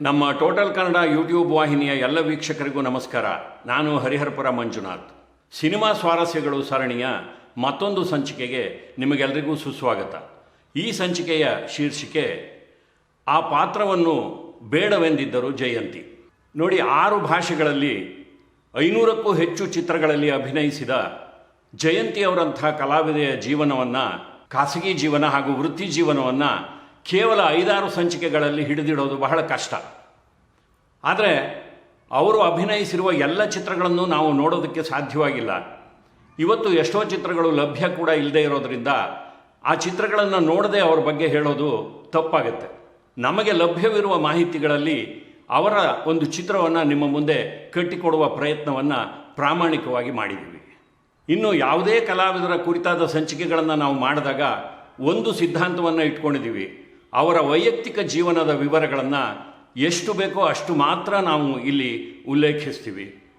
ನಮ್ಮ total Kannada YouTube ವಾಹಿನಿಯ ಎಲ್ಲ ವೀಕ್ಷಕರಿಗೂ ನಮಸ್ಕಾರ. ನಾನು ಹರಿಹರಪುರ ಮಂಜುನಾಥ್. ಸಿನಿಮಾ ಸ್ವಾರಸ್ಯಗಳು ಸರಣಿಯ ಮತ್ತೊಂದು ಸಂಚಿಕೆಗೆ ನಿಮಗೆಲ್ಲರಿಗೂ ಸುಸ್ವಾಗತ. ಈ ಸಂಚಿಕೆಯ ಶೀರ್ಷಿಕೆ, ಆ ಪಾತ್ರವನ್ನು ಬೇಡವೆಂದಿದ್ದರು ಜಯಂತಿ. ನೋಡಿ, ಆರು ಭಾಷೆಗಳಲ್ಲಿ, ಐನೂರಕ್ಕೂ ಹೆಚ್ಚು ಚಿತ್ರಗಳಲ್ಲಿ ಅಭಿನಯಿಸಿದ ಜಯಂತಿ ಅವರಂಥ ಕಲಾವಿದೆಯ ಜೀವನವನ್ನು, ಖಾಸಗಿ ಜೀವನ ಹಾಗೂ ವೃತ್ತಿ ಜೀವನವನ್ನು ಕೇವಲ ಐದಾರು ಸಂಚಿಕೆಗಳಲ್ಲಿ ಹಿಡಿದಿಡೋದು ಬಹಳ ಕಷ್ಟ. ಆದರೆ ಅವರು ಅಭಿನಯಿಸಿರುವ ಎಲ್ಲ ಚಿತ್ರಗಳನ್ನು ನಾವು ನೋಡೋದಕ್ಕೆ ಸಾಧ್ಯವಾಗಿಲ್ಲ. ಇವತ್ತು ಎಷ್ಟೋ ಚಿತ್ರಗಳು ಲಭ್ಯ ಕೂಡ ಇಲ್ಲದೆ ಇರೋದರಿಂದ ಆ ಚಿತ್ರಗಳನ್ನು ನೋಡದೆ ಅವ್ರ ಬಗ್ಗೆ ಹೇಳೋದು ತಪ್ಪಾಗುತ್ತೆ. ನಮಗೆ ಲಭ್ಯವಿರುವ ಮಾಹಿತಿಗಳಲ್ಲಿ ಅವರ ಒಂದು ಚಿತ್ರವನ್ನು ನಿಮ್ಮ ಮುಂದೆ ಕಟ್ಟಿಕೊಡುವ ಪ್ರಯತ್ನವನ್ನು ಪ್ರಾಮಾಣಿಕವಾಗಿ ಮಾಡಿದ್ದೀವಿ. ಇನ್ನು ಯಾವುದೇ ಕಲಾವಿದರ ಕುರಿತಾದ ಸಂಚಿಕೆಗಳನ್ನು ನಾವು ಮಾಡಿದಾಗ ಒಂದು ಸಿದ್ಧಾಂತವನ್ನು ಇಟ್ಕೊಂಡಿದ್ದೀವಿ. ಅವರ ವೈಯಕ್ತಿಕ ಜೀವನದ ವಿವರಗಳನ್ನು ಎಷ್ಟು ಬೇಕೋ ಅಷ್ಟು ಮಾತ್ರ ನಾವು ಇಲ್ಲಿ ಉಲ್ಲೇಖಿಸ್ತೀವಿ.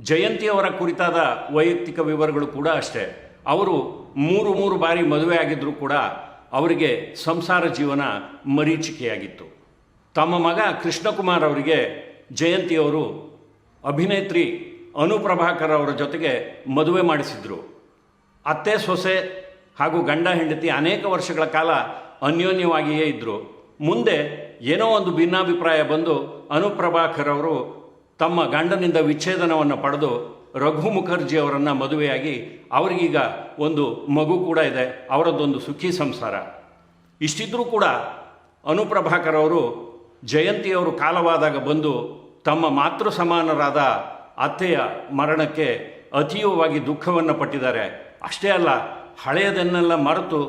ಜಯಂತಿಯವರ ಕುರಿತಾದ ವೈಯಕ್ತಿಕ ವಿವರಗಳು ಕೂಡ ಅಷ್ಟೇ. ಅವರು ಮೂರು ಮೂರು ಬಾರಿ ಮದುವೆ ಆಗಿದ್ದರೂ ಕೂಡ ಅವರಿಗೆ ಸಂಸಾರ ಜೀವನ ಮರೀಚಿಕೆಯಾಗಿತ್ತು. ತಮ್ಮ ಮಗ ಕೃಷ್ಣಕುಮಾರ್ ಅವರಿಗೆ ಜಯಂತಿಯವರು ಅಭಿನೇತ್ರಿ ಅನುಪ್ರಭಾಕರ್ ಅವರ ಜೊತೆಗೆ ಮದುವೆ ಮಾಡಿಸಿದ್ರು. ಅತ್ತೆ ಸೊಸೆ ಹಾಗೂ ಗಂಡ ಹೆಂಡತಿ ಅನೇಕ ವರ್ಷಗಳ ಕಾಲ ಅನ್ಯೋನ್ಯವಾಗಿಯೇ ಇದ್ದರು ಮುಂದೆ ಏನೋ ಒಂದು ಭಿನ್ನಾಭಿಪ್ರಾಯ ಬಂದು ಅನುಪ್ರಭಾಕರ್ ಅವರು ತಮ್ಮ ಗಂಡನಿಂದ ವಿಚ್ಛೇದನವನ್ನು ಪಡೆದು ರಘು ಮುಖರ್ಜಿ ಅವರನ್ನು ಮದುವೆಯಾಗಿ ಅವರಿಗೀಗ ಒಂದು ಮಗು ಕೂಡ ಇದೆ, ಅವರದ್ದೊಂದು ಸುಖಿ ಸಂಸಾರ. ಇಷ್ಟಿದ್ರೂ ಕೂಡ ಅನುಪ್ರಭಾಕರ್ ಅವರು ಜಯಂತಿಯವರು ಕಾಲವಾದಾಗ ಬಂದು ತಮ್ಮ ಮಾತೃ ಸಮಾನರಾದ ಅತ್ತೆಯ ಮರಣಕ್ಕೆ ಅತೀವವಾಗಿ ದುಃಖವನ್ನು ಪಟ್ಟಿದ್ದಾರೆ. ಅಷ್ಟೇ ಅಲ್ಲ, ಹಳೆಯದನ್ನೆಲ್ಲ ಮರೆತು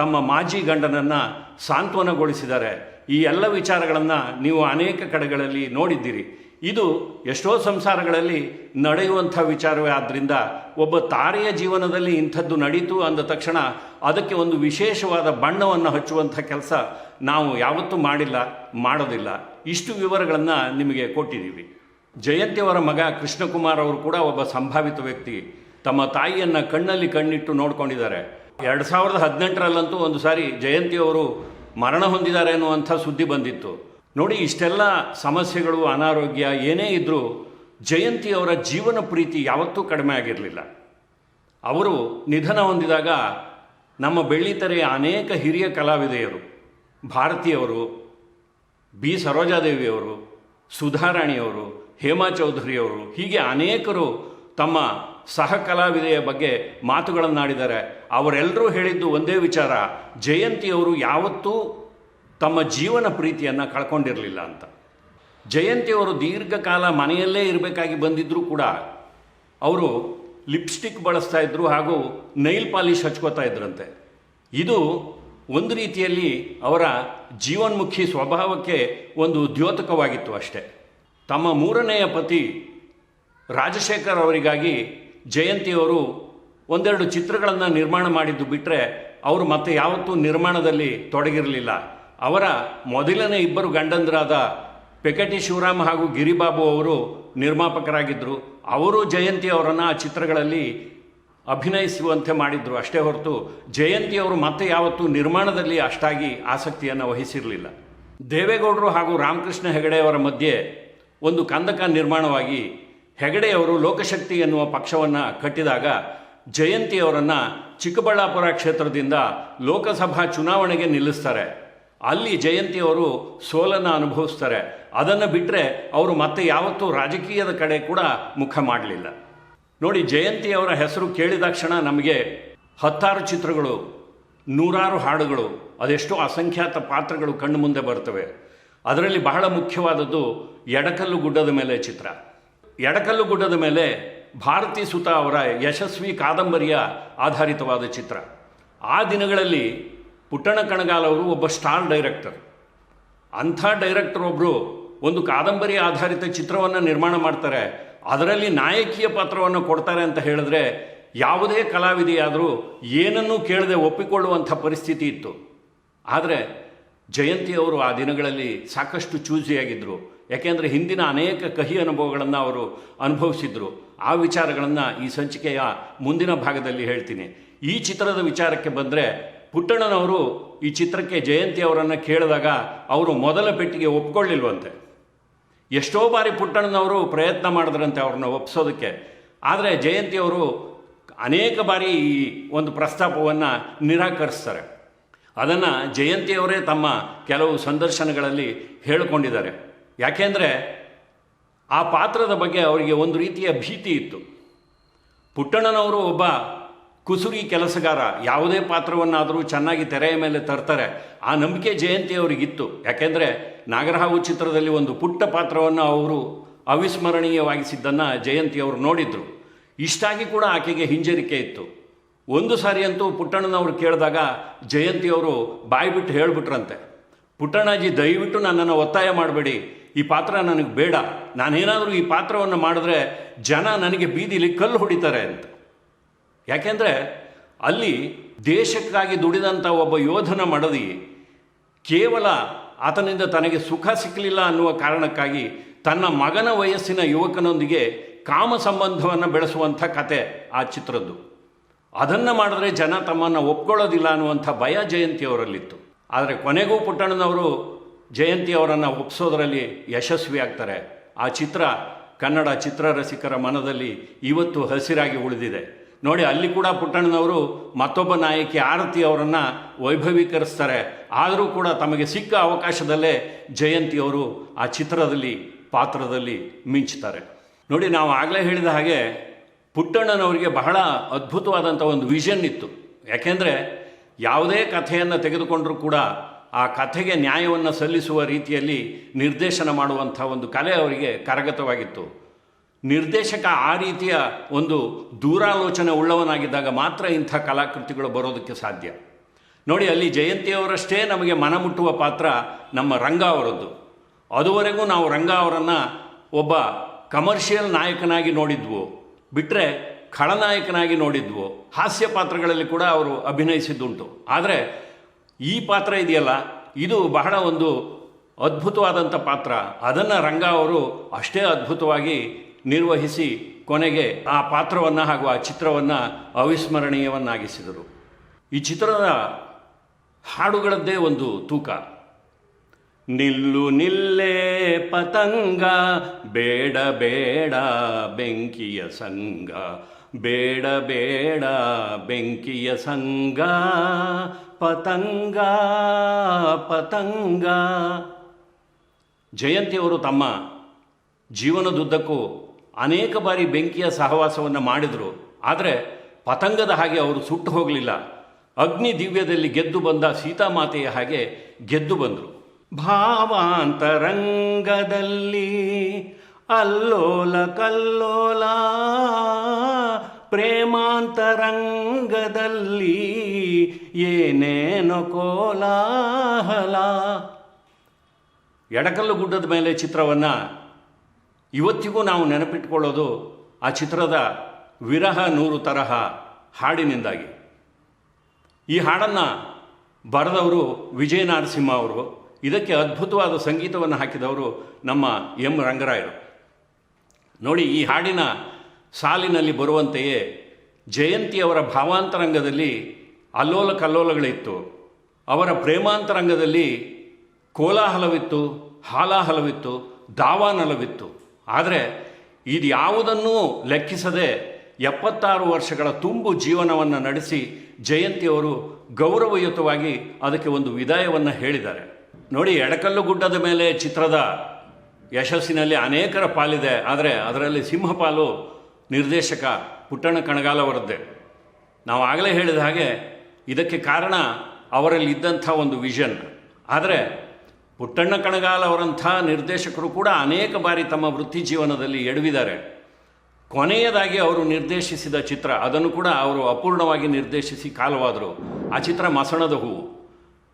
ತಮ್ಮ ಮಾಜಿ ಗಂಡನನ್ನು ಸಾಂತ್ವನಗೊಳಿಸಿದ್ದಾರೆ. ಈ ಎಲ್ಲ ವಿಚಾರಗಳನ್ನು ನೀವು ಅನೇಕ ಕಡೆಗಳಲ್ಲಿ ನೋಡಿದ್ದೀರಿ. ಇದು ಎಷ್ಟೋ ಸಂಸಾರಗಳಲ್ಲಿ ನಡೆಯುವಂಥ ವಿಚಾರವೇ. ಆದ್ದರಿಂದ ಒಬ್ಬ ತಾರೆಯ ಜೀವನದಲ್ಲಿ ಇಂಥದ್ದು ನಡೀತು ಅಂದ ತಕ್ಷಣ ಅದಕ್ಕೆ ಒಂದು ವಿಶೇಷವಾದ ಬಣ್ಣವನ್ನು ಹಚ್ಚುವಂಥ ಕೆಲಸ ನಾವು ಯಾವತ್ತೂ ಮಾಡಿಲ್ಲ, ಮಾಡೋದಿಲ್ಲ. ಇಷ್ಟು ವಿವರಗಳನ್ನು ನಿಮಗೆ ಕೊಟ್ಟಿದ್ದೀವಿ. ಜಯಂತಿಯವರ ಮಗ ಕೃಷ್ಣಕುಮಾರ್ ಅವರು ಕೂಡ ಒಬ್ಬ ಸಂಭಾವಿತ ವ್ಯಕ್ತಿ. ತಮ್ಮ ತಾಯಿಯನ್ನು ಕಣ್ಣಲ್ಲಿ ಕಣ್ಣಿಟ್ಟು ನೋಡ್ಕೊಂಡಿದ್ದಾರೆ. ಎರಡು ಸಾವಿರದ ಹದಿನೆಂಟರಲ್ಲಂತೂ ಒಂದು ಸಾರಿ ಜಯಂತಿ ಅವರು ಮರಣ ಹೊಂದಿದ್ದಾರೆ ಅನ್ನುವಂಥ ಸುದ್ದಿ ಬಂದಿತ್ತು. ನೋಡಿ, ಇಷ್ಟೆಲ್ಲ ಸಮಸ್ಯೆಗಳು, ಅನಾರೋಗ್ಯ ಏನೇ ಇದ್ದರೂ ಜಯಂತಿಯವರ ಜೀವನ ಪ್ರೀತಿ ಯಾವತ್ತೂ ಕಡಿಮೆ ಆಗಿರಲಿಲ್ಲ. ಅವರು ನಿಧನ ಹೊಂದಿದಾಗ ನಮ್ಮ ಬೆಳ್ಳಿತೆರೆಯ ಅನೇಕ ಹಿರಿಯ ಕಲಾವಿದೆಯರು, ಭಾರತೀಯವರು, ಬಿ. ಸರೋಜಾದೇವಿಯವರು, ಸುಧಾರಾಣಿಯವರು, ಹೇಮಾ ಚೌಧರಿಯವರು, ಹೀಗೆ ಅನೇಕರು ತಮ್ಮ ಸಹ ಕಲಾವಿದೆಯ ಬಗ್ಗೆ ಮಾತುಗಳನ್ನಾಡಿದ್ದಾರೆ. ಅವರೆಲ್ಲರೂ ಹೇಳಿದ್ದು ಒಂದೇ ವಿಚಾರ, ಜಯಂತಿಯವರು ಯಾವತ್ತೂ ತಮ್ಮ ಜೀವನ ಪ್ರೀತಿಯನ್ನು ಕಳ್ಕೊಂಡಿರಲಿಲ್ಲ ಅಂತ. ಜಯಂತಿಯವರು ದೀರ್ಘಕಾಲ ಮನೆಯಲ್ಲೇ ಇರಬೇಕಾಗಿ ಬಂದಿದ್ದರೂ ಕೂಡ ಅವರು ಲಿಪ್ಸ್ಟಿಕ್ ಬಳಸ್ತಾ ಇದ್ದರು ಹಾಗೂ ನೈಲ್ ಪಾಲಿಶ್ ಹಚ್ಕೋತಾ ಇದ್ರಂತೆ. ಇದು ಒಂದು ರೀತಿಯಲ್ಲಿ ಅವರ ಜೀವನ್ಮುಖಿ ಸ್ವಭಾವಕ್ಕೆ ಒಂದು ದ್ಯೋತಕವಾಗಿತ್ತು ಅಷ್ಟೇ. ತಮ್ಮ ಮೂರನೆಯ ಪತಿ ರಾಜಶೇಖರ್ ಅವರಿಗಾಗಿ ಜಯಂತಿಯವರು ಒಂದೆರಡು ಚಿತ್ರಗಳನ್ನು ನಿರ್ಮಾಣ ಮಾಡಿದ್ದು ಬಿಟ್ಟರೆ ಅವರು ಮತ್ತೆ ಯಾವತ್ತೂ ನಿರ್ಮಾಣದಲ್ಲಿ ತೊಡಗಿರಲಿಲ್ಲ. ಅವರ ಮೊದಲನೇ ಇಬ್ಬರು ಗಂಡಂದರಾದ ಪೆಕಟಿ ಶಿವರಾಮ್ ಹಾಗೂ ಗಿರಿಬಾಬು ಅವರು ನಿರ್ಮಾಪಕರಾಗಿದ್ದರು ಅವರು ಜಯಂತಿ ಅವರನ್ನು ಆ ಚಿತ್ರಗಳಲ್ಲಿ ಅಭಿನಯಿಸುವಂತೆ ಮಾಡಿದ್ರು. ಅಷ್ಟೇ ಹೊರತು ಜಯಂತಿಯವರು ಮತ್ತೆ ಯಾವತ್ತೂ ನಿರ್ಮಾಣದಲ್ಲಿ ಅಷ್ಟಾಗಿ ಆಸಕ್ತಿಯನ್ನು ವಹಿಸಿರಲಿಲ್ಲ. ದೇವೇಗೌಡರು ಹಾಗೂ ರಾಮಕೃಷ್ಣ ಹೆಗಡೆಯವರ ಮಧ್ಯೆ ಒಂದು ಕಂದಕ ನಿರ್ಮಾಣವಾಗಿ ಹೆಗಡೆಯವರು ಲೋಕಶಕ್ತಿ ಎನ್ನುವ ಪಕ್ಷವನ್ನು ಕಟ್ಟಿದಾಗ ಜಯಂತಿಯವರನ್ನು ಚಿಕ್ಕಬಳ್ಳಾಪುರ ಕ್ಷೇತ್ರದಿಂದ ಲೋಕಸಭಾ ಚುನಾವಣೆಗೆ ನಿಲ್ಲಿಸ್ತಾರೆ. ಅಲ್ಲಿ ಜಯಂತಿಯವರು ಸೋಲನ್ನು ಅನುಭವಿಸ್ತಾರೆ. ಅದನ್ನು ಬಿಟ್ಟರೆ ಅವರು ಮತ್ತೆ ಯಾವತ್ತೂ ರಾಜಕೀಯದ ಕಡೆ ಕೂಡ ಮುಖ ಮಾಡಲಿಲ್ಲ. ನೋಡಿ, ಜಯಂತಿಯವರ ಹೆಸರು ಕೇಳಿದಾಕ್ಷಣ ನಮಗೆ ಹತ್ತಾರು ಚಿತ್ರಗಳು, ನೂರಾರು ಹಾಡುಗಳು, ಅದೆಷ್ಟೋ ಅಸಂಖ್ಯಾತ ಪಾತ್ರಗಳು ಕಣ್ಣು ಮುಂದೆ ಬರ್ತವೆ. ಅದರಲ್ಲಿ ಬಹಳ ಮುಖ್ಯವಾದದ್ದು ಎಡಕಲ್ಲು ಗುಡ್ಡದ ಮೇಲೆ ಚಿತ್ರ. ಎಡಕಲ್ಲು ಗುಡ್ಡದ ಮೇಲೆ ಭಾರತಿ ಸುತ ಅವರ ಯಶಸ್ವಿ ಕಾದಂಬರಿಯ ಆಧಾರಿತವಾದ ಚಿತ್ರ. ಆ ದಿನಗಳಲ್ಲಿ ಪುಟ್ಟಣ ಕಣಗಾಲ್ ಅವರು ಒಬ್ಬ ಸ್ಟಾರ್ ಡೈರೆಕ್ಟರ್. ಅಂಥ ಡೈರೆಕ್ಟರ್ ಒಬ್ಬರು ಒಂದು ಕಾದಂಬರಿ ಆಧಾರಿತ ಚಿತ್ರವನ್ನು ನಿರ್ಮಾಣ ಮಾಡ್ತಾರೆ. ಅದರಲ್ಲಿ ನಾಯಕಿಯ ಪಾತ್ರವನ್ನು ಕೊಡ್ತಾರೆ ಅಂತ ಹೇಳಿದ್ರೆ ಯಾವುದೇ ಕಲಾವಿದೆಯಾದರೂ ಏನನ್ನೂ ಕೇಳದೆ ಒಪ್ಪಿಕೊಳ್ಳುವಂಥ ಪರಿಸ್ಥಿತಿ ಇತ್ತು. ಆದರೆ ಜಯಂತಿಯವರು ಆ ದಿನಗಳಲ್ಲಿ ಸಾಕಷ್ಟು ಚೂಸಿಯಾಗಿದ್ದರು ಯಾಕೆಂದರೆ ಹಿಂದಿನ ಅನೇಕ ಕಹಿ ಅನುಭವಗಳನ್ನು ಅವರು ಅನುಭವಿಸಿದ್ರು. ಆ ವಿಚಾರಗಳನ್ನು ಈ ಸಂಚಿಕೆಯ ಮುಂದಿನ ಭಾಗದಲ್ಲಿ ಹೇಳ್ತೀನಿ. ಈ ಚಿತ್ರದ ವಿಚಾರಕ್ಕೆ ಬಂದರೆ ಪುಟ್ಟಣ್ಣನವರು ಈ ಚಿತ್ರಕ್ಕೆ ಜಯಂತಿ ಅವರನ್ನು ಕೇಳಿದಾಗ ಅವರು ಮೊದಲ ಪೆಟ್ಟಿಗೆ ಒಪ್ಕೊಳ್ಳಿಲ್ವಂತೆ. ಎಷ್ಟೋ ಬಾರಿ ಪುಟ್ಟಣ್ಣನವರು ಪ್ರಯತ್ನ ಮಾಡಿದ್ರಂತೆ ಅವ್ರನ್ನ ಒಪ್ಪಿಸೋದಕ್ಕೆ ಆದರೆ ಜಯಂತಿಯವರು ಅನೇಕ ಬಾರಿ ಈ ಒಂದು ಪ್ರಸ್ತಾಪವನ್ನು ನಿರಾಕರಿಸ್ತಾರೆ. ಅದನ್ನು ಜಯಂತಿಯವರೇ ತಮ್ಮ ಕೆಲವು ಸಂದರ್ಶನಗಳಲ್ಲಿ ಹೇಳಿಕೊಂಡಿದ್ದಾರೆ. ಯಾಕೆಂದರೆ ಆ ಪಾತ್ರದ ಬಗ್ಗೆ ಅವರಿಗೆ ಒಂದು ರೀತಿಯ ಭೀತಿ ಇತ್ತು. ಪುಟ್ಟಣ್ಣನವರು ಒಬ್ಬ ಕುಸುರಿ ಕೆಲಸಗಾರ, ಯಾವುದೇ ಪಾತ್ರವನ್ನಾದರೂ ಚೆನ್ನಾಗಿ ತೆರೆಯ ಮೇಲೆ ತರ್ತಾರೆ. ಆ ನಂಬಿಕೆ ಜಯಂತಿ ಅವರಿಗಿತ್ತು. ಯಾಕೆಂದರೆ ನಾಗರಹಾವು ಚಿತ್ರದಲ್ಲಿ ಒಂದು ಪುಟ್ಟ ಪಾತ್ರವನ್ನು ಅವರು ಅವಿಸ್ಮರಣೀಯವಾಗಿಸಿದ್ದನ್ನು ಜಯಂತಿ ಅವರು ನೋಡಿದ್ರು. ಇಷ್ಟಾಗಿ ಕೂಡ ಆಕೆಗೆ ಹಿಂಜರಿಕೆ ಇತ್ತು. ಒಂದು ಸಾರಿ ಅಂತೂ ಪುಟ್ಟಣ್ಣನವರು ಕೇಳಿದಾಗ ಜಯಂತಿಯವರು ಬಾಯಿ ಬಿಟ್ಟು ಹೇಳಿಬಿಟ್ರಂತೆ. ಪುಟ್ಟಣ್ಣಾಜಿ, ದಯವಿಟ್ಟು ನನ್ನನ್ನು ಒತ್ತಾಯ ಮಾಡಬೇಡಿ. ಈ ಪಾತ್ರ ನನಗೆ ಬೇಡ. ನಾನೇನಾದರೂ ಈ ಪಾತ್ರವನ್ನು ಮಾಡಿದ್ರೆ ಜನ ನನಗೆ ಬೀದಿಲಿ ಕಲ್ಲು ಹೊಡಿತಾರೆ ಅಂತ. ಯಾಕೆಂದರೆ ಅಲ್ಲಿ ದೇಶಕ್ಕಾಗಿ ದುಡಿದಂಥ ಒಬ್ಬ ಯೋಧನ ಮಡದಿ ಕೇವಲ ಆತನಿಂದ ತನಗೆ ಸುಖ ಸಿಕ್ಕಲಿಲ್ಲ ಅನ್ನುವ ಕಾರಣಕ್ಕಾಗಿ ತನ್ನ ಮಗನ ವಯಸ್ಸಿನ ಯುವಕನೊಂದಿಗೆ ಕಾಮ ಸಂಬಂಧವನ್ನು ಬೆಳೆಸುವಂಥ ಕತೆ ಆ ಚಿತ್ರದ್ದು. ಅದನ್ನು ಮಾಡಿದ್ರೆ ಜನ ತಮ್ಮನ್ನು ಒಪ್ಕೊಳ್ಳೋದಿಲ್ಲ ಅನ್ನುವಂಥ ಭಯ ಜಯಂತಿಯವರಲ್ಲಿತ್ತು. ಆದರೆ ಕೊನೆಗೂ ಪುಟ್ಟಣ್ಣನವರು ಜಯಂತಿಯವರನ್ನು ಒಪ್ಸೋದರಲ್ಲಿ ಯಶಸ್ವಿ ಆಗ್ತಾರೆ. ಆ ಚಿತ್ರ ಕನ್ನಡ ಚಿತ್ರರಸಿಕರ ಮನದಲ್ಲಿ ಇವತ್ತು ಹಸಿರಾಗಿ ಉಳಿದಿದೆ. ನೋಡಿ, ಅಲ್ಲಿ ಕೂಡ ಪುಟ್ಟಣ್ಣನವರು ಮತ್ತೊಬ್ಬ ನಾಯಕಿ ಆರತಿ ಅವರನ್ನು ವೈಭವೀಕರಿಸ್ತಾರೆ. ಆದರೂ ಕೂಡ ತಮಗೆ ಸಿಕ್ಕ ಅವಕಾಶದಲ್ಲೇ ಜಯಂತಿಯವರು ಆ ಚಿತ್ರದಲ್ಲಿ, ಪಾತ್ರದಲ್ಲಿ ಮಿಂಚ್ತಾರೆ ನೋಡಿ, ನಾವು ಆಗಲೇ ಹೇಳಿದ ಹಾಗೆ ಪುಟ್ಟಣ್ಣನವರಿಗೆ ಬಹಳ ಅದ್ಭುತವಾದಂಥ ಒಂದು ವಿಷನ್ ಇತ್ತು. ಯಾಕೆಂದರೆ ಯಾವುದೇ ಕಥೆಯನ್ನು ತೆಗೆದುಕೊಂಡರೂ ಕೂಡ ಆ ಕಥೆಗೆ ನ್ಯಾಯವನ್ನು ಸಲ್ಲಿಸುವ ರೀತಿಯಲ್ಲಿ ನಿರ್ದೇಶನ ಮಾಡುವಂಥ ಒಂದು ಕಲೆ ಅವರಿಗೆ ಕರಗತವಾಗಿತ್ತು. ನಿರ್ದೇಶಕ ಆ ರೀತಿಯ ಒಂದು ದೂರಾಲೋಚನೆ ಉಳ್ಳವನಾಗಿದ್ದಾಗ ಮಾತ್ರ ಇಂಥ ಕಲಾಕೃತಿಗಳು ಬರೋದಕ್ಕೆ ಸಾಧ್ಯ. ನೋಡಿ, ಅಲ್ಲಿ ಜಯಂತಿಯವರಷ್ಟೇ ನಮಗೆ ಮನ ಮುಟ್ಟುವ ಪಾತ್ರ ನಮ್ಮ ರಂಗ ಅವರದ್ದು. ಅದುವರೆಗೂ ನಾವು ರಂಗ ಅವರನ್ನು ಒಬ್ಬ ಕಮರ್ಷಿಯಲ್ ನಾಯಕನಾಗಿ ನೋಡಿದ್ವು. ಬಿಟ್ಟರೆ ಖಳನಾಯಕನಾಗಿ ನೋಡಿದ್ವು. ಹಾಸ್ಯ ಪಾತ್ರಗಳಲ್ಲಿ ಕೂಡ ಅವರು ಅಭಿನಯಿಸಿದ್ದುಂಟು. ಆದರೆ ಈ ಪಾತ್ರ ಇದೆಯಲ್ಲ? ಇದು ಬಹಳ ಒಂದು ಅದ್ಭುತವಾದಂಥ ಪಾತ್ರ. ಅದನ್ನು ರಂಗ ಅವರು ಅಷ್ಟೇ ಅದ್ಭುತವಾಗಿ ನಿರ್ವಹಿಸಿ ಕೊನೆಗೆ ಆ ಪಾತ್ರವನ್ನು ಹಾಗೂ ಆ ಚಿತ್ರವನ್ನು ಅವಿಸ್ಮರಣೀಯವನ್ನಾಗಿಸಿದರು. ಈ ಚಿತ್ರದ ಹಾಡುಗಳದ್ದೇ ಒಂದು ತೂಕ. ನಿಲ್ಲು ನಿಲ್ಲೇ ಪತಂಗ, ಬೇಡ ಬೇಡ ಬೆಂಕಿಯ ಸಂಗ. ಬೇಡ ಬೇಡ ಬೆಂಕಿಯ ಸಂಗ, ಪತಂಗ ಪತಂಗ. ಜಯಂತಿಯವರು ತಮ್ಮ ಜೀವನದುದ್ದಕ್ಕೂ ಅನೇಕ ಬಾರಿ ಬೆಂಕಿಯ ಸಹವಾಸವನ್ನು ಮಾಡಿದರು. ಆದರೆ ಪತಂಗದ ಹಾಗೆ ಅವರು ಸುಟ್ಟು ಹೋಗಲಿಲ್ಲ. ಅಗ್ನಿ ದಿವ್ಯದಲ್ಲಿ ಗೆದ್ದು ಬಂದ ಸೀತಾಮಾತೆಯ ಹಾಗೆ ಗೆದ್ದು ಬಂದರು. ಭಾವಾಂತರಂಗದಲ್ಲಿ ಅಲ್ಲೋಲ ಕಲ್ಲೋಲ ಪ್ರೇಮಾಂತರಂಗದಲ್ಲಿ ಏನೇನೋ ಕೋಲಾಹಲ. ಎಡಕಲ್ಲು ಗುಡ್ಡದ ಮೇಲೆ ಚಿತ್ರವನ್ನು ಇವತ್ತಿಗೂ ನಾವು ನೆನಪಿಟ್ಕೊಳ್ಳೋದು ಆ ಚಿತ್ರದ ವಿರಹ ನೂರು ತರಹ ಹಾಡಿನಿಂದಾಗಿ. ಈ ಹಾಡನ್ನು ಬರೆದವರು ವಿಜಯ ನರಸಿಂಹ ಅವರು. ಇದಕ್ಕೆ ಅದ್ಭುತವಾದ ಸಂಗೀತವನ್ನು ಹಾಕಿದವರು ನಮ್ಮ ಎಂ ರಂಗರಾಯರು. ನೋಡಿ, ಈ ಹಾಡಿನ ಸಾಲಿನಲ್ಲಿ ಬರುವಂತೆಯೇ ಜಯಂತಿಯವರ ಭಾವಾಂತರಂಗದಲ್ಲಿ ಅಲ್ಲೋಲ ಕಲ್ಲೋಲಗಳಿತ್ತು ಅವರ ಪ್ರೇಮಾಂತರಂಗದಲ್ಲಿ ಕೋಲಾಹಲವಿತ್ತು, ಹಾಲಾಹಲವಿತ್ತು, ದಾವಾನಲವಿತ್ತು. ಆದರೆ ಇದು ಯಾವುದನ್ನೂ ಲೆಕ್ಕಿಸದೆ ಎಪ್ಪತ್ತಾರು ವರ್ಷಗಳ ತುಂಬು ಜೀವನವನ್ನು ನಡೆಸಿ ಜಯಂತಿಯವರು ಗೌರವಯುತವಾಗಿ ಅದಕ್ಕೆ ಒಂದು ವಿದಾಯವನ್ನು ಹೇಳಿದ್ದಾರೆ. ನೋಡಿ, ಎಡಕಲ್ಲು ಗುಡ್ಡದ ಮೇಲೆ ಚಿತ್ರದ ಯಶಸ್ಸಿನಲ್ಲಿ ಅನೇಕರ ಪಾಲಿದೆ, ಆದರೆ ಅದರಲ್ಲಿ ಸಿಂಹಪಾಲು ನಿರ್ದೇಶಕ ಪುಟ್ಟಣ್ಣ ಕಣಗಾಲವರದ್ದೇ ನಾವು ಆಗಲೇ ಹೇಳಿದ ಹಾಗೆ ಇದಕ್ಕೆ ಕಾರಣ ಅವರಲ್ಲಿ ಇದ್ದಂಥ ಒಂದು ವಿಷನ್. ಆದರೆ ಪುಟ್ಟಣ್ಣ ಕಣಗಾಲ್ ಅವರಂಥ ನಿರ್ದೇಶಕರು ಕೂಡ ಅನೇಕ ಬಾರಿ ತಮ್ಮ ವೃತ್ತಿ ಜೀವನದಲ್ಲಿ ಎಡವಿದ್ದಾರೆ. ಕೊನೆಯದಾಗಿ ಅವರು ನಿರ್ದೇಶಿಸಿದ ಚಿತ್ರ, ಅದನ್ನು ಕೂಡ ಅವರು ಅಪೂರ್ಣವಾಗಿ ನಿರ್ದೇಶಿಸಿ ಕಾಲವಾದರು. ಆ ಚಿತ್ರ ಮಸಣದ ಹೂವು.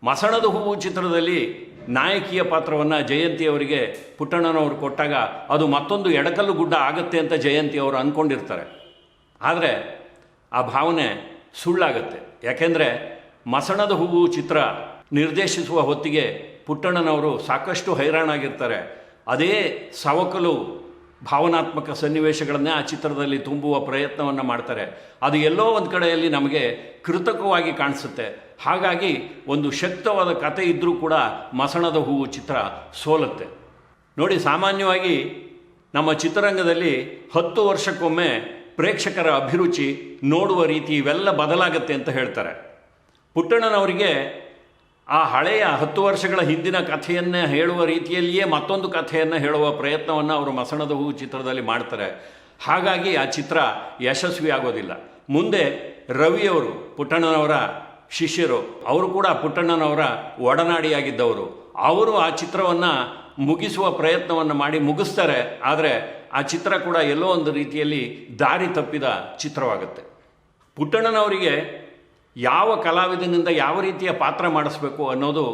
ಮಸಣದ ಹೂವು ಚಿತ್ರದಲ್ಲಿ ನಾಯಕಿಯ ಪಾತ್ರವನ್ನು ಜಯಂತಿಯವರಿಗೆ ಪುಟ್ಟಣ್ಣನವರು ಕೊಟ್ಟಾಗ ಅದು ಮತ್ತೊಂದು ಎಡಕಲ್ಲು ಗುಡ್ಡ ಆಗುತ್ತೆ ಅಂತ ಜಯಂತಿ ಅವರು ಅಂದ್ಕೊಂಡಿರ್ತಾರೆ ಆದರೆ ಆ ಭಾವನೆ ಸುಳ್ಳಾಗತ್ತೆ. ಯಾಕೆಂದರೆ ಮಸಣದ ಹೂವು ಚಿತ್ರ ನಿರ್ದೇಶಿಸುವ ಹೊತ್ತಿಗೆ ಪುಟ್ಟಣ್ಣನವರು ಸಾಕಷ್ಟು ಹೈರಾಣಾಗಿರ್ತಾರೆ. ಅದೇ ಸವಕಲು ಭಾವನಾತ್ಮಕ ಸನ್ನಿವೇಶಗಳನ್ನೇ ಆ ಚಿತ್ರದಲ್ಲಿ ತುಂಬುವ ಪ್ರಯತ್ನವನ್ನು ಮಾಡ್ತಾರೆ. ಅದು ಎಲ್ಲೋ ಒಂದು ಕಡೆಯಲ್ಲಿ ನಮಗೆ ಕೃತಕವಾಗಿ ಕಾಣಿಸುತ್ತೆ. ಹಾಗಾಗಿ ಒಂದು ಶಕ್ತವಾದ ಕತೆ ಇದ್ದರೂ ಕೂಡ ಮಸಣದ ಹೂವು ಚಿತ್ರ ಸೋಲುತ್ತೆ. ನೋಡಿ, ಸಾಮಾನ್ಯವಾಗಿ ನಮ್ಮ ಚಿತ್ರರಂಗದಲ್ಲಿ ಹತ್ತು ವರ್ಷಕ್ಕೊಮ್ಮೆ ಪ್ರೇಕ್ಷಕರ ಅಭಿರುಚಿ ನೋಡುವ ರೀತಿ ಇವೆಲ್ಲ ಬದಲಾಗುತ್ತೆ ಅಂತ ಹೇಳ್ತಾರೆ. ಪುಟ್ಟಣ್ಣನವರಿಗೆ ಆ ಹಳೆಯ ಹತ್ತು ವರ್ಷಗಳ ಹಿಂದಿನ ಕಥೆಯನ್ನೇ ಹೇಳುವ ರೀತಿಯಲ್ಲಿಯೇ ಮತ್ತೊಂದು ಕಥೆಯನ್ನು ಹೇಳುವ ಪ್ರಯತ್ನವನ್ನು ಅವರು ಮಸಣದ ಹೂ ಚಿತ್ರದಲ್ಲಿ ಮಾಡ್ತಾರೆ. ಹಾಗಾಗಿ ಆ ಚಿತ್ರ ಯಶಸ್ವಿ ಆಗೋದಿಲ್ಲ ಮುಂದೆ ರವಿಯವರು, ಪುಟ್ಟಣ್ಣನವರ ಶಿಷ್ಯರು, ಅವರು ಕೂಡ ಪುಟ್ಟಣ್ಣನವರ ಒಡನಾಡಿಯಾಗಿದ್ದವರು. ಅವರು ಆ ಚಿತ್ರವನ್ನು ಮುಗಿಸುವ ಪ್ರಯತ್ನವನ್ನು ಮಾಡಿ ಮುಗಿಸ್ತಾರೆ. ಆದರೆ ಆ ಚಿತ್ರ ಕೂಡ ಎಲ್ಲೋ ಒಂದು ರೀತಿಯಲ್ಲಿ ದಾರಿ ತಪ್ಪಿದ ಚಿತ್ರವಾಗುತ್ತೆ. ಪುಟ್ಟಣ್ಣನವರಿಗೆ ಯಾವ ಕಲಾವಿದನಿಂದ ಯಾವ ರೀತಿಯ ಪಾತ್ರ ಮಾಡಿಸ್ಬೇಕು ಅನ್ನೋದು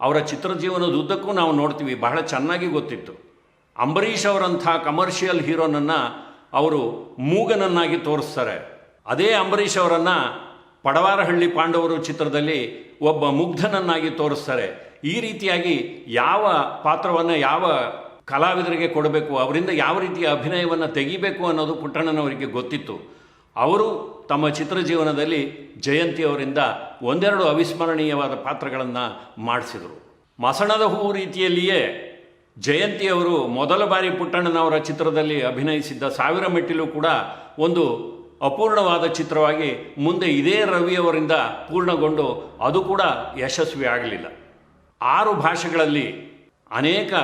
ಅವರ ಚಿತ್ರಜೀವನದ ಉದ್ದಕ್ಕೂ ನಾವು ನೋಡ್ತೀವಿ. ಬಹಳ ಚೆನ್ನಾಗಿ ಗೊತ್ತಿತ್ತು. ಅಂಬರೀಷ್ ಅವರಂಥ ಕಮರ್ಷಿಯಲ್ ಹೀರೋನನ್ನು ಅವರು ಮೂಗನನ್ನಾಗಿ ತೋರಿಸ್ತಾರೆ. ಅದೇ ಅಂಬರೀಷ್ ಅವರನ್ನು ಪಡವಾರಹಳ್ಳಿ ಪಾಂಡವರು ಚಿತ್ರದಲ್ಲಿ ಒಬ್ಬ ಮುಗ್ಧನನ್ನಾಗಿ ತೋರಿಸ್ತಾರೆ. ಈ ರೀತಿಯಾಗಿ ಯಾವ ಪಾತ್ರವನ್ನು ಯಾವ ಕಲಾವಿದರಿಗೆ ಕೊಡಬೇಕು, ಅವರಿಂದ ಯಾವ ರೀತಿಯ ಅಭಿನಯವನ್ನು ತೆಗಿಬೇಕು ಅನ್ನೋದು ಪುಟ್ಟಣ್ಣನವರಿಗೆ ಗೊತ್ತಿತ್ತು. ಅವರು ತಮ್ಮ ಚಿತ್ರಜೀವನದಲ್ಲಿ ಜಯಂತಿ ಅವರಿಂದ ಒಂದೆರಡು ಅವಿಸ್ಮರಣೀಯವಾದ ಪಾತ್ರಗಳನ್ನು ಮಾಡಿಸಿದರು. ಮಸಣದ ಹೂ ರೀತಿಯಲ್ಲಿಯೇ ಜಯಂತಿಯವರು ಮೊದಲ ಬಾರಿ ಪುಟ್ಟಣ್ಣನವರ ಚಿತ್ರದಲ್ಲಿ ಅಭಿನಯಿಸಿದ್ದ ಸಾವಿರ ಮೆಟ್ಟಿಲು ಕೂಡ ಒಂದು ಅಪೂರ್ಣವಾದ ಚಿತ್ರವಾಗಿ ಮುಂದೆ ಇದೇ ರವಿಯವರಿಂದ ಪೂರ್ಣಗೊಂಡು ಅದು ಕೂಡ ಯಶಸ್ವಿ ಆಗಲಿಲ್ಲ. ಆರು ಭಾಷೆಗಳಲ್ಲಿ ಅನೇಕ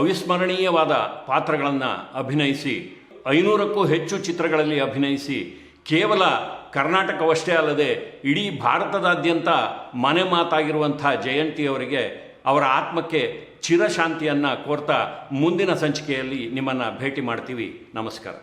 ಅವಿಸ್ಮರಣೀಯವಾದ ಪಾತ್ರಗಳನ್ನು ಅಭಿನಯಿಸಿ, ಐನೂರಕ್ಕೂ ಹೆಚ್ಚು ಚಿತ್ರಗಳಲ್ಲಿ ಅಭಿನಯಿಸಿ ಕೇವಲ ಕರ್ನಾಟಕವಷ್ಟೇ ಅಲ್ಲದೆ ಇಡೀ ಭಾರತದಾದ್ಯಂತ ಮನೆ ಮಾತಾಗಿರುವಂಥ ಜಯಂತಿಯವರಿಗೆ ಅವರ ಆತ್ಮಕ್ಕೆ ಚಿರಶಾಂತಿಯನ್ನು ಕೋರ್ತಾ ಮುಂದಿನ ಸಂಚಿಕೆಯಲ್ಲಿ ನಿಮ್ಮನ್ನು ಭೇಟಿ ಮಾಡ್ತೀವಿ. ನಮಸ್ಕಾರ.